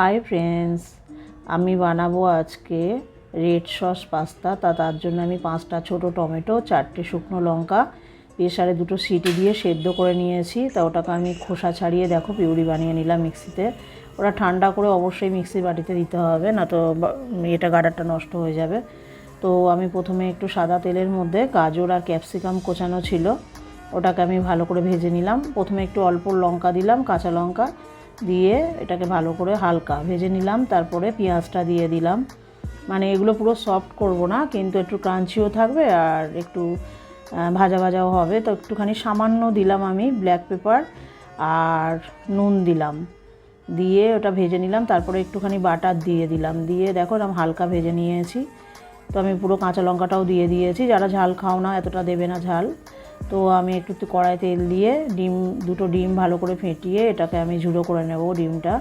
Hi friends আমি বানাবো আজকে রেড সস পাস্তা তা তার জন্য আমি পাঁচটা ছোট টমেটো, চারটে শুকনো লঙ্কা, প্রেসারে দুটো সিটি দিয়ে সেদ্ধ করে নিয়েছি। তা ওটাকে আমি খোসা ছাড়িয়ে দেখো, পিউরি বানিয়ে নিলাম মিক্সিতে। ওটা ঠান্ডা করে অবশ্যই মিক্সির বাটিতে দিতে হবে, না তো এটা গাডারটা নষ্ট হয়ে যাবে। তো আমি প্রথমে একটু সাদা তেলের মধ্যে গাজর আর ক্যাপসিকাম কোচানো ছিল, ওটাকে আমি ভালো করে ভেজে নিলাম। প্রথমে একটু অল্প লঙ্কা দিলাম, কাঁচা লঙ্কা দিয়ে এটাকে ভালো করে হালকা ভেজে নিলাম, তারপরে পেঁয়াজটা দিয়ে দিলাম। মানে এগুলো পুরো সফট করব না, কিন্তু একটু ক্রাঞ্চিও থাকবে আর একটু ভাজা ভাজাও হবে। তো একটুখানি সামান্য দিলাম আমি ব্ল্যাক পেপার আর নুন দিলাম। দিয়ে ওটা ভেজে নিলাম, তারপরে একটুখানি বাটার দিয়ে দিলাম। দিয়ে দেখো এরকম হালকা ভেজে নিয়েছি। তো আমি পুরো কাঁচা লঙ্কাটাও দিয়ে দিয়েছি। যারা ঝাল খাও না, এতটা দেবে না ঝাল। তো আমি একটু একটু কড়াই তেল দিয়ে ডিম, দুটো ডিম ভালো করে ফেটিয়ে এটাকে আমি ঝুড়ো করে নেব ডিমটা।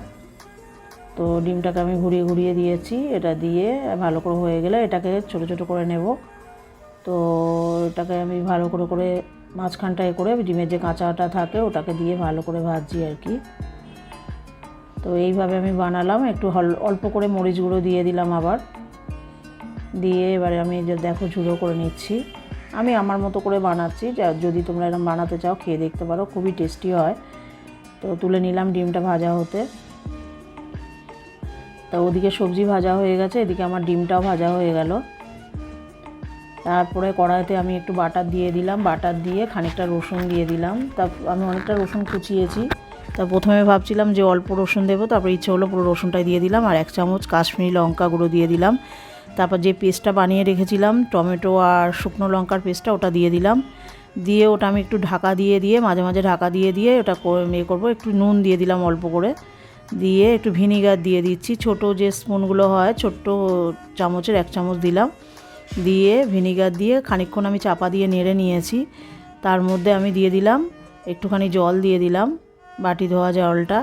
তো ডিমটাকে আমি ঘুরিয়ে ঘুরিয়ে দিয়েছি, এটা দিয়ে ভালো করে হয়ে গেলে এটাকে ছোট ছোট করে নেব। তো এটাকে আমি ভালো করে করে মাঝখানটায় করে ডিমের যে কাঁচাটা থাকে ওটাকে দিয়ে ভালো করে ভাজছি আর কি। তো এইভাবে আমি বানালাম, একটু অল্প করে মরিচ গুঁড়ো দিয়ে দিলাম আবার। দিয়ে এবারে আমি দেখো ঝুড়ো করে নিচ্ছি। আমি আমার মতো করে বানাচ্ছি যদি তোমরা এরকম বানাতে চাও, খেয়ে দেখতে পারো, খুবই টেস্টি হয়। তো তুলে নিলাম ডিমটা ভাজা হতে। তা ওদিকে সবজি ভাজা হয়ে গেছে, এদিকে আমার ডিমটাও ভাজা হয়ে গেল। তারপরে কড়াইতে আমি একটু বাটার দিয়ে দিলাম, বাটার দিয়ে খানিকটা রসুন দিয়ে দিলাম। তা আমি অনেকটা রসুন কুচিয়েছি। তা প্রথমে ভাবছিলাম যে অল্প রসুন দেবো, তারপর ইচ্ছে হলো পুরো রসুনটাই দিয়ে দিলাম, আর এক চামচ কাশ্মীরি লঙ্কা গুঁড়ো দিয়ে দিলাম। তারপর যে পেস্টটা বানিয়ে রেখেছিলাম, টমেটো আর শুকনো লঙ্কার পেস্টটা ওটা দিয়ে দিলাম। দিয়ে ওটা আমি একটু ঢাকা দিয়ে দিয়ে, মাঝে মাঝে ঢাকা দিয়ে দিয়ে ওটা ইয়ে করব, একটু নুন দিয়ে দিলাম অল্প করে। দিয়ে একটু ভিনিগার দিয়ে দিচ্ছি, ছোট যে স্পুনগুলো হয়, ছোট্ট চামচের এক চামচ দিলাম। দিয়ে ভিনিগার দিয়ে খানিকক্ষণ আমি চাপা দিয়ে নেড়ে নিয়েছি। তার মধ্যে আমি দিয়ে দিলাম, একটুখানি জল দিয়ে দিলাম, বাটি ধোয়া জলটা।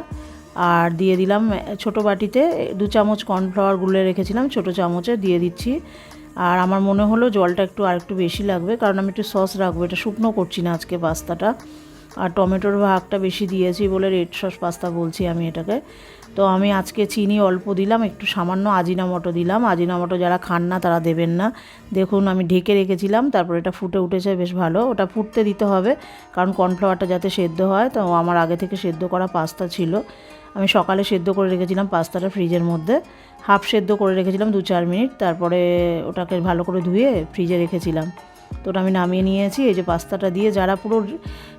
আর দিয়ে দিলাম ছোট বাটিতে দু চামচ কর্নফ্লাওয়ার গুলে রেখেছিলাম, ছোট চামচে দিয়ে দিচ্ছি। আর আমার মনে হলো জলটা একটু আর একটু বেশি লাগবে, কারণ আমি একটু সস রাখব, এটা শুকনো করছি না আজকে পাস্তাটা। আর টমেটোর ভাগটা বেশি দিয়েছি বলে রেড সস পাস্তা বলছি আমি এটাকে। তো আমি আজকে চিনি অল্প দিলাম, একটু সামান্য আজিনামটো দিলাম। আজিনামটো যারা খান না, তারা দেবেন না। দেখুন, আমি ঢেকে রেখেছিলাম, তারপর এটা ফুটে উঠেছে, বেশ ভালো। ওটা ফুটতে দিতে হবে, কারণ কর্নফ্লাওয়ারটা যাতে সেদ্ধ হয়, তো আমার আগে থেকে সেদ্ধ করা পাস্তা ছিল। আমি সকালে সেদ্ধ করে রেখেছিলাম পাস্তাটা ফ্রিজের মধ্যে। হাফ সেদ্ধ করে রেখেছিলাম দু চার মিনিট, তারপরে ওটাকে ভালো করে ধুয়ে ফ্রিজে রেখেছিলাম। তো ওটা আমি নামিয়ে নিয়েছি, এই যে পাস্তাটা দিয়ে যারা পুরো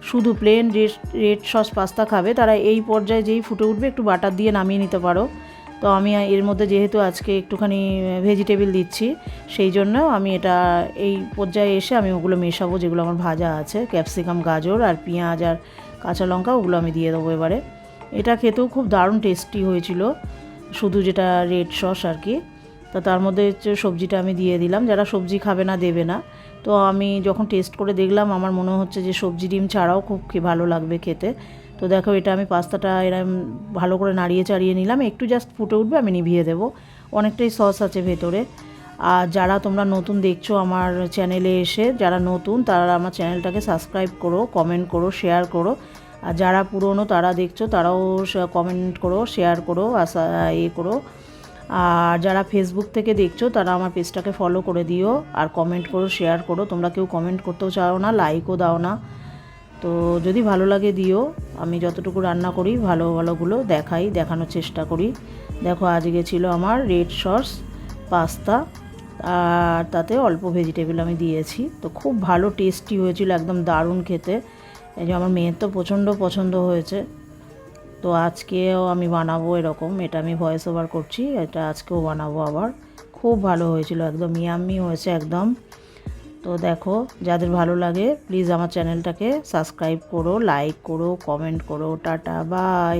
শুধু plain red red sauce pasta খাবে, তারা এই পর্যায়ে যেই ফুটে উঠবে, একটু বাটার দিয়ে নামিয়ে নিতে পারো। তো আমি এর মধ্যে যেহেতু আজকে একটুখানি ভেজিটেবল দিচ্ছি, সেই জন্য আমি এটা, এই পর্যায়ে এসে আমি ওগুলো মেশাবো, যেগুলো আমার ভাজা আছে ক্যাপসিকাম গাজর আর পেঁয়াজ আর কাঁচা লঙ্কা, ওগুলো আমি দিয়ে দেবো এবারে। এটা খেতেও খুব দারুণ টেস্টি হয়েছিল, শুধু যেটা রেড সস আর কি। তো তার মধ্যে সবজিটা আমি দিয়ে দিলাম, যারা সবজি খাবে না, দেবে না। তো আমি যখন টেস্ট করে দেখলাম, আমার মনে হচ্ছে যে সবজি ডিম ছাড়াও খুব ভালো লাগবে খেতে। তো দেখো, এটা আমি পাস্তাটা এরম ভালো করে নাড়িয়ে চাড়িয়ে নিলাম। একটু জাস্ট ফুটে উঠবে, আমি নিভিয়ে দেবো। অনেকটাই সস আছে ভেতরে। আর যারা তোমরা নতুন দেখছ আমার চ্যানেলে এসে, যারা নতুন, তারা আমার চ্যানেলটাকে সাবস্ক্রাইব করো কমেন্ট করো শেয়ার করো। আর যারা পুরনো, তারা দেখছ, তারাও কমেন্ট করো শেয়ার করো আশা ইয়ে করো। আর যারা ফেসবুক থেকে দেখছ, তারা আমার পেজটাকে ফলো করে দিও আর কমেন্ট করো শেয়ার করো। তোমরা কেউ কমেন্ট করতেও চাও না লাইকও দাও না। তো যদি ভালো লাগে দিও। আমি যতটুকু রান্না করি, ভালো ভালোগুলো দেখাই, দেখানোর চেষ্টা করি। দেখো, আজকে ছিল আমার রেড সস পাস্তা আর তাতে অল্প ভেজিটেবল আমি দিয়েছি। তো খুব ভালো টেস্টি হয়েছিল, একদম দারুণ খেতে। এই যে আমার মেয়ের তো প্রচণ্ড পছন্দ হয়েছে। তো আজকেও আমি বানাবো এরকম, এটা আমি ভয়েস ওভার করছি, এটা আজকেও বানাবো আবার। খুব ভালো হয়েছিল, একদম ইয়াম্মি হয়েছে একদম। তো দেখো, যাদের ভালো লাগে প্লিজ আমার চ্যানেলটাকে সাবস্ক্রাইব করো লাইক করো কমেন্ট করো, টাটা বাই